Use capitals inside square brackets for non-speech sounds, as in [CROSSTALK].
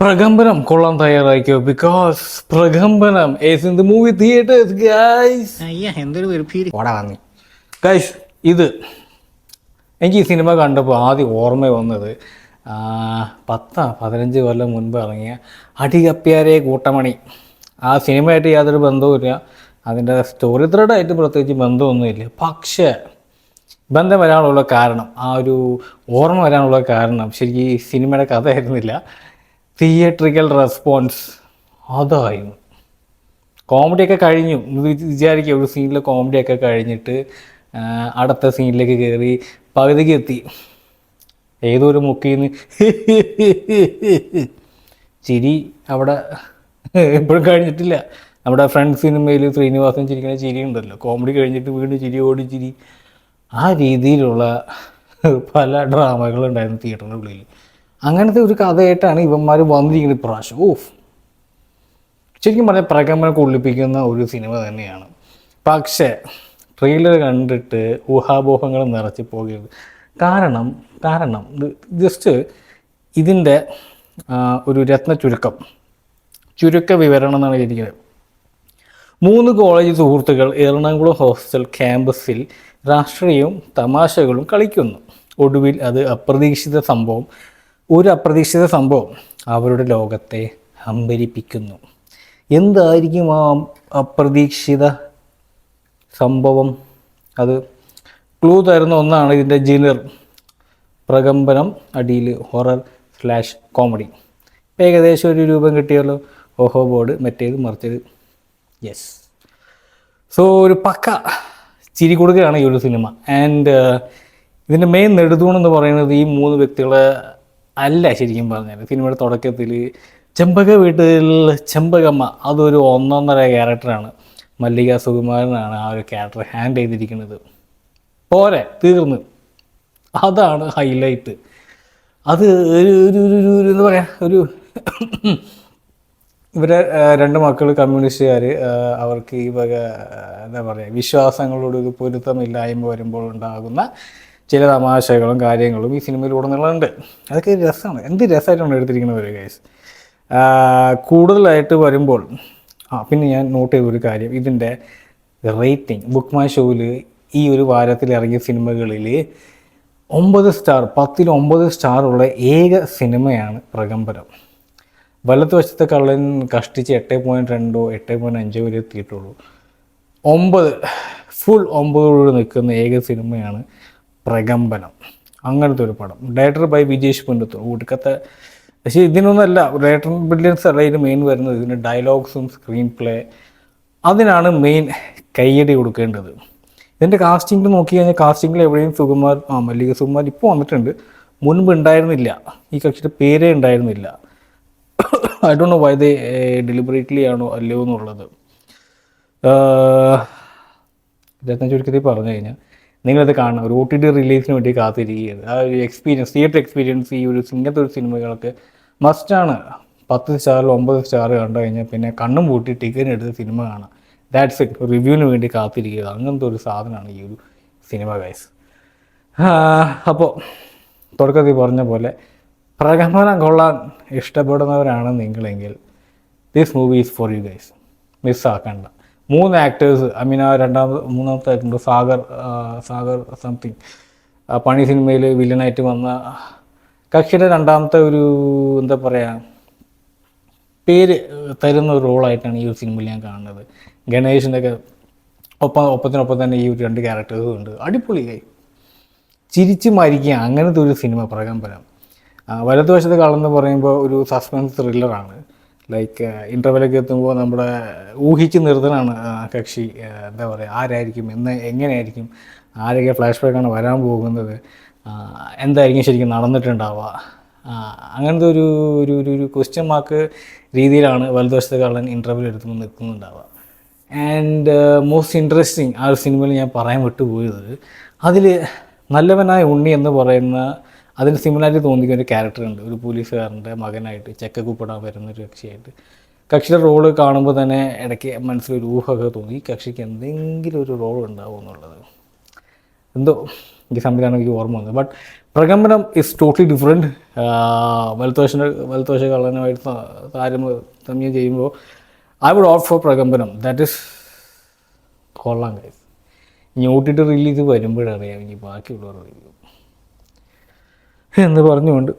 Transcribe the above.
പ്രകമ്പനം കൊള്ളാൻ തയ്യാറാക്കിയോ because Prakambanam. Ace in the movie theatres guys അയ്യ എന്തൊരു വെറുപ്പീര് ഓടാ വന്നി. ഗൈസ് ഇത്. എനിക്ക് ഈ സിനിമ കണ്ടപ്പോൾ ആദ്യം ഓർമ്മ വന്നത് ആ, പത്താ പതിനഞ്ച് കൊല്ലം മുൻപ് ഇറങ്ങിയ അടികപ്പ്യാരെ കൂട്ടമണി. ആ സിനിമയായിട്ട് യാതൊരു ബന്ധവുമില്ല. അതിന്റെ സ്റ്റോറി ത്രെഡായിട്ട് പ്രത്യേകിച്ച് ബന്ധമൊന്നുമില്ല. പക്ഷേ ബന്ധം വരാനുള്ള കാരണം ആ ഒരു ഓർമ്മ വരാനുള്ള കാരണം ശരിക്കും ഈ സിനിമയുടെ കഥയായിരുന്നില്ല. Theatrical response. അതായിരുന്നു. കോമഡിയൊക്കെ കഴിഞ്ഞു. വിചാരിക്കുക ഒരു സീനിൽ കോമഡിയൊക്കെ കഴിഞ്ഞിട്ട് അടുത്ത സീനിലേക്ക് കയറി പകുതിക്ക് എത്തി. ഏതോ ഒരു മുക്കിന്ന് ചിരി അവിടെ എപ്പോഴും കഴിഞ്ഞിട്ടില്ല. നമ്മുടെ ഫ്രണ്ട് സിനിമയിൽ ശ്രീനിവാസൻ ചിരിക്കുന്ന ചിരി ഉണ്ടല്ലോ. കോമഡി കഴിഞ്ഞിട്ട് വീണ്ടും ചിരി ഓടി ചിരി. ആ രീതിയിലുള്ള പല ഡ്രാമകളുണ്ടായിരുന്നു തിയേറ്ററിന്റെ ഉള്ളിൽ അങ്ങനത്തെ ഒരു കഥയായിട്ടാണ് ഇവന്മാർ വന്നിരിക്കുന്നത് ഇപ്രാവശ്യം. ഓഫ് ശരിക്കും പറഞ്ഞാൽ പ്രകമ്പനം കൊള്ളിപ്പിക്കുന്ന ഒരു സിനിമ തന്നെയാണ്. പക്ഷേ ട്രെയിലർ കണ്ടിട്ട് ഊഹാപോഹങ്ങൾ നിറച്ച് പോകരുത്. കാരണം കാരണം ജസ്റ്റ് ഇതിന്റെ ഒരു രത്ന ചുരുക്കം. ചുരുക്ക വിവരണം എന്നാണ് ഇരിക്കുന്നത് മൂന്ന് കോളേജ് സുഹൃത്തുക്കൾ എറണാകുളം ഹോസ്റ്റൽ ക്യാമ്പസിൽ രാഷ്ട്രീയവും തമാശകളും കളിക്കുന്നു. ഒടുവിൽ അത് അപ്രതീക്ഷിത സംഭവം ഒരു അപ്രതീക്ഷിത സംഭവം അവരുടെ ലോകത്തെ ഹമ്പരിപ്പിക്കുന്നു എന്തായിരിക്കും ആ അപ്രതീക്ഷിത സംഭവം? അത് ക്ലൂ തരുന്ന ഒന്നാണ് ഇതിന്റെ ജിനർ പ്രകമ്പനം അടിയിൽ ഹൊറർ സ്ലാഷ് കോമഡി ഏകദേശം ഒരു രൂപം കിട്ടിയല്ലോ. ഓഹോ ബോർഡ് മറ്റേത് മറിച്ചത്. യെസ് സോ ഒരു പക്ക ചിരി കൊടുക്കുകയാണ് ഈ ഒരു സിനിമ. ആൻഡ് ഇതിന്റെ മെയിൻ നെടുതൂണെന്ന് പറയുന്നത് ഈ മൂന്ന് വ്യക്തികളെ അല്ല ശരിക്കും പറഞ്ഞാൽ സിനിമയുടെ തുടക്കത്തിൽ ചെമ്പക വീട്ടിൽ ചെമ്പകമ്മ അതൊരു ഒന്നൊന്നര ക്യാരക്ടറാണ്. മല്ലിക സുകുമാരനാണ് ആ ഒരു ക്യാരക്ടർ ഹാൻഡ് ചെയ്തിരിക്കുന്നത്. പോരെ തീർന്ന്. അതാണ് ഹൈലൈറ്റ് അത് ഒരു ഒരു ഒരു ഒരു- എന്താ പറയുക ഒരു [COUGHS] ഇവരെ രണ്ട് മക്കൾ കമ്മ്യൂണിസ്റ്റുകാർ അവർക്ക് ഈ വക എന്താ പറയുക വിശ്വാസങ്ങളോട് ഒരു പൊരുത്തമില്ലായ്മ വരുമ്പോൾ ഉണ്ടാകുന്ന ചില തമാശകളും കാര്യങ്ങളും ഈ സിനിമയിലുടനീളമുണ്ട്. അതൊക്കെ രസമാണ്. എന്ത് രസമായിട്ടാണ് എടുത്തിരിക്കുന്നത് ഒരു കേസ് കൂടുതലായിട്ട് വരുമ്പോൾ ആ പിന്നെ ഞാൻ നോട്ട് ചെയ്ത ഒരു കാര്യം. ഇതിന്റെ റേറ്റിംഗ് ബുക്ക് മൈ ഷോയിൽ ഈ ഒരു വാരത്തിൽ ഇറങ്ങിയ സിനിമകളിൽ ഒമ്പത് സ്റ്റാർ പത്തിൽ ഒമ്പത് സ്റ്റാറുള്ള ഏക സിനിമയാണ് പ്രകമ്പനം. വലതുവശത്തെ കള്ളൻ കഷ്ടിച്ച് എട്ട് പോയിന്റ് രണ്ടോ എട്ട് പോയിന്റ് അഞ്ചോ വരെ എത്തിയിട്ടുള്ളൂ. ഒമ്പത് ഫുൾ ഒമ്പതോട് നിൽക്കുന്ന ഏക സിനിമയാണ് പ്രകമ്പനം. അങ്ങനത്തെ ഒരു പടം. Director by Vijesh Punnathur. ഒടുക്കത്തെ പക്ഷേ ഇതിനൊന്നല്ല ഡയറക്ടർ ബ്രില്യൻസ് അല്ല ഇതിന് മെയിൻ വരുന്നത്. ഇതിന്റെ ഡയലോഗ്സും സ്ക്രീൻ പ്ലേ അതിനാണ് മെയിൻ കയ്യടി കൊടുക്കേണ്ടത്. ഇതിന്റെ കാസ്റ്റിംഗ് നോക്കി കഴിഞ്ഞാൽ കാസ്റ്റിംഗിൽ എവിടെയും സുകുമാർ ആ മല്ലിക സുകുമാർ ഇപ്പോൾ വന്നിട്ടുണ്ട്. മുൻപ് ഉണ്ടായിരുന്നില്ല. ഈ കക്ഷിയുടെ പേരേ ഉണ്ടായിരുന്നില്ല. I don't know why they deliberately ആണോ അല്ലയോ എന്നുള്ളത്. രത്ന ചുരുക്കത്തിൽ പറഞ്ഞു കഴിഞ്ഞാൽ നിങ്ങളത് കാണണം. ഒരു ഒ ടി ടി റിലീസിന് വേണ്ടി കാത്തിരിക്കുകയാണ് ആ ഒരു എക്സ്പീരിയൻസ് തിയേറ്റർ എക്സ്പീരിയൻസ് ഈ ഒരു ഇങ്ങനത്തെ ഒരു സിനിമകൾക്ക് മസ്റ്റാണ് പത്ത് സ്റ്റാർ ഒമ്പത് സ്റ്റാർ കണ്ടു കഴിഞ്ഞാൽ പിന്നെ കണ്ണും പൂട്ടി ടിക്കറ്റ് എടുത്ത് സിനിമ കാണാം. ദാറ്റ്സ് ഇറ്റ് റിവ്യൂവിന് വേണ്ടി കാത്തിരിക്കുക. അങ്ങനത്തെ ഒരു സാധനമാണ് ഈ ഒരു സിനിമ ഗൈസ് അപ്പോൾ തുടക്കത്തിൽ പറഞ്ഞ പോലെ പ്രകമ്പനം കൊള്ളാൻ ഇഷ്ടപ്പെടുന്നവരാണ് നിങ്ങളെങ്കിൽ this movie is for you guys മിസ്സാക്കണ്ട മൂന്ന് ആക്ടേഴ്സ് ഐ മീൻ ആ രണ്ടാമത് മൂന്നാമത്തെ ആക്ടർ സാഗർ സാഗർ സംതിങ് പണി സിനിമയിൽ വില്ലനായിട്ട് വന്ന കക്ഷിയുടെ രണ്ടാമത്തെ ഒരു എന്താ പറയുക പേര് തരുന്ന ഒരു റോളായിട്ടാണ് ഈ ഒരു സിനിമയിൽ ഞാൻ കാണുന്നത്. ഗണേഷിന്റെ ഒക്കെ ഒപ്പം ഒപ്പത്തിനൊപ്പം തന്നെ ഈ ഒരു രണ്ട് ക്യാരക്ടേഴ്സും ഉണ്ട്. അടിപൊളിയായി ചിരിച്ച് മരിക്കുക അങ്ങനത്തെ ഒരു സിനിമ പ്രകമ്പനം. വലതുവശത്ത് കളന്ന് പറയുമ്പോൾ ഒരു സസ്പെൻസ് ത്രില്ലറാണ് ലൈക്ക് ഇന്റർവെലൊക്കെ എത്തുമ്പോൾ നമ്മുടെ ഊഹിച്ച് നിർത്തനാണ് കക്ഷി എന്താ പറയുക ആരായിരിക്കും എന്ന് എങ്ങനെയായിരിക്കും ആരൊക്കെ ഫ്ലാഷ് ബാക്കാണ് വരാൻ പോകുന്നത് എന്തായിരിക്കും ശരിക്കും നടന്നിട്ടുണ്ടാവുക അങ്ങനത്തെ ഒരു ഒരു ഒരു ഒരു ക്വസ്റ്റ്യൻ മാർക്ക് രീതിയിലാണ് വലതുവശത്തെ കള്ളൻ ഇന്റർവ്യൂ എടുത്തുമ്പോൾ നിൽക്കുന്നുണ്ടാവുക. ആൻഡ് മോസ്റ്റ് ഇൻട്രസ്റ്റിംഗ് ആ ഒരു സിനിമയിൽ ഞാൻ പറയാൻ വിട്ടുപോയത് അതിൽ നല്ലവനായ ഉണ്ണി എന്ന് പറയുന്ന അതിന് സിമിലാരിറ്റി തോന്നിക്കുന്ന ഒരു ക്യാരക്ടർ ഉണ്ട്. ഒരു പോലീസുകാരന്റെ മകനായിട്ട് ചെക്കക്കുപ്പിടാൻ വരുന്ന ഒരു കക്ഷിയായിട്ട്. കക്ഷിയുടെ റോൾ കാണുമ്പോൾ തന്നെ ഇടയ്ക്ക് മനസ്സിലൊരു ഊഹമൊക്കെ തോന്നി. ഈ കക്ഷിക്ക് എന്തെങ്കിലും ഒരു റോൾ ഉണ്ടാവും എന്നുള്ളത്. എന്തോ എനിക്ക് സംവിധാനം എനിക്ക് ഓർമ്മ വന്നത് but Prakambanam is totally different വലത്തോശ വലത്തോശ കള്ളനുമായിട്ട് താരം താരതമ്യം ചെയ്യുമ്പോൾ I would opt for Prakambanam. That is കൊള്ളാം കൈസ് ഇനി ഓട്ടിട്ട് റിലീസ് വരുമ്പോഴറിയാം ഇനി ബാക്കിയുള്ളവർ റിവ്യൂ എന്ന് പറഞ്ഞുകൊണ്ട്.